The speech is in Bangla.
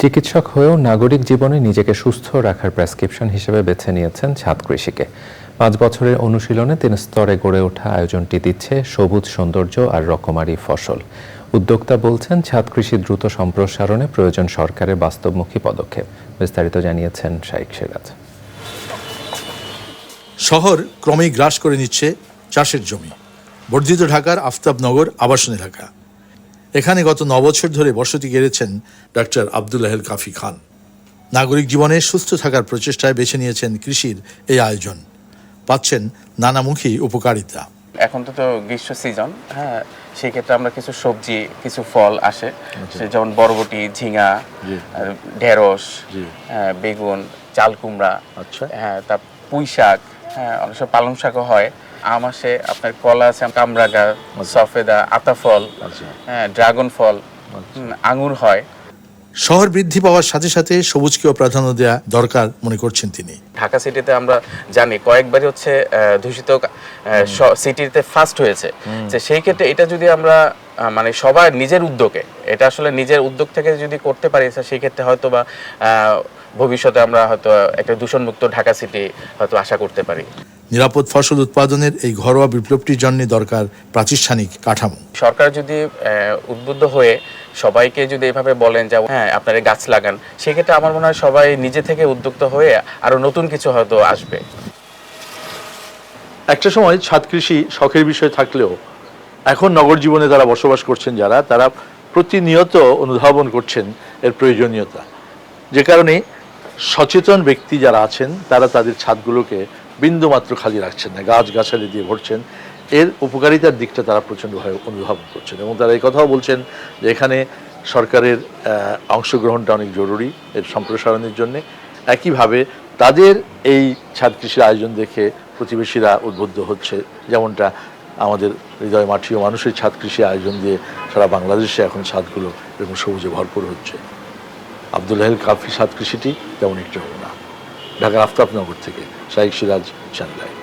চিকিৎসক হয়েও নাগরিক জীবনে নিজেকে সুস্থ রাখার প্রেসক্রিপশন হিসেবে বেছে নিয়েছেন ছাদ কৃষিকে পাঁচ বছরের অনুশীলনে তিন স্তরে গড়ে ওঠা আয়োজনটি দিচ্ছে সবুজ সৌন্দর্য আর রকমারি ফসল। উদ্যোক্তা বলছেন ছাদ কৃষি দ্রুত সম্প্রসারণে প্রয়োজন সরকারের বাস্তবমুখী পদক্ষেপ, বিস্তারিত জানিয়েছেন শাইক সিরাজ। শহর ক্রমেই গ্রাস করে নিচ্ছে চাষের জমি। বর্ধিত ঢাকার আফতাবনগর, আবাসন এলাকা এখানে গত ন বছর ধরে বসতি গেড়েছেন ডাক্তার আবদুল্লাহেল কাফি খান। নাগরিক জীবনে সুস্থ থাকার প্রচেষ্টায় বেছে নিয়েছেন কৃষির এই আয়োজন। পাচ্ছেন নানামুখী উপকারিতা। এখন তো তো গ্রীষ্ম সিজন হ্যাঁ সেই ক্ষেত্রে আমরা কিছু সবজি কিছু ফল আসে। যেমন বরবটি ঝিঙা। ঢেঁড়স হ্যাঁ, বেগুন চাল কুমড়া আচ্ছা। হ্যাঁ তা পুঁই শাক হ্যাঁ অনেক সময় পালং শাকও হয়। আম আসে আপনার কলা আছে কামরাগা সফেদা আতাফল আচ্ছা। হ্যাঁ ড্রাগন ফল হুম, আঙুর হয়। শহর বৃদ্ধি পাওয়ার সাথে সাথে সবুজকেও প্রাধান্য দেওয়া দরকার মনে করছেন তিনি। ঢাকা সিটিতে আমরা জানি কয়েকবারই হচ্ছে দূষিত সিটিতে ফার্স্ট হয়েছে। যে সেই ক্ষেত্রে এটা যদি আমরা মানে সবার নিজের উদ্যোগে এটা আসলে নিজের উদ্যোগ থেকে যদি করতে পারি সেই ক্ষেত্রে হয়তো বা ভবিষ্যতে আমরা হয়তো একটা দূষণমুক্ত ঢাকা সিটি হয়তো আশা করতে পারি। নিরাপদ ফসল উৎপাদনের এই ঘরোয়া বিপ্লবটির জন্য দরকার প্রাতিষ্ঠানিক কাঠামো। সরকার যদি আহ, উদ্বুদ্ধ হয়ে সবাইকে যদি এভাবে বলেন যে হ্যাঁ আপনারা গাছ লাগান সেক্ষেত্রে আমার মনে হয় সবাই নিজে থেকে উদ্যুক্ত হয়ে আরও নতুন কিছু হয়তো আসবে। একটা সময় ছাদ কৃষি শখের বিষয় থাকলেও এখন নগর জীবনে তারা বসবাস করছেন যারা তারা প্রতিনিয়ত অনুধাবন করছেন এর প্রয়োজনীয়তা। যে কারণে সচেতন ব্যক্তি যারা আছেন তারা তাদের ছাদগুলোকে বিন্দুমাত্র খালি রাখছেন না গাছ গাছালি দিয়ে ভরছেন। এর উপকারিতার দিকটা তারা প্রচণ্ডভাবে অনুধাবন করছেন এবং তারা এই কথাও বলছেন যে এখানে সরকারের অংশগ্রহণটা অনেক জরুরি এর সম্প্রসারণের জন্য। একইভাবে তাদের এই ছাদ কৃষির আয়োজন দেখে প্রতিবেশীরা উদ্বুদ্ধ হচ্ছে, যেমনটা আমাদের হৃদয় মাঠীয় মানুষের ছাদ কৃষি আয়োজন দিয়ে সারা বাংলাদেশে এখন ছাদগুলো এরকম সবুজে ভরপুর হচ্ছে। আব্দুল হেল কাফি ছাদ কৃষিটি যেমন একটি নমুনা ঢাকার আফতাবনগর থেকে শাহিক সিরাজ চ্যানেলায়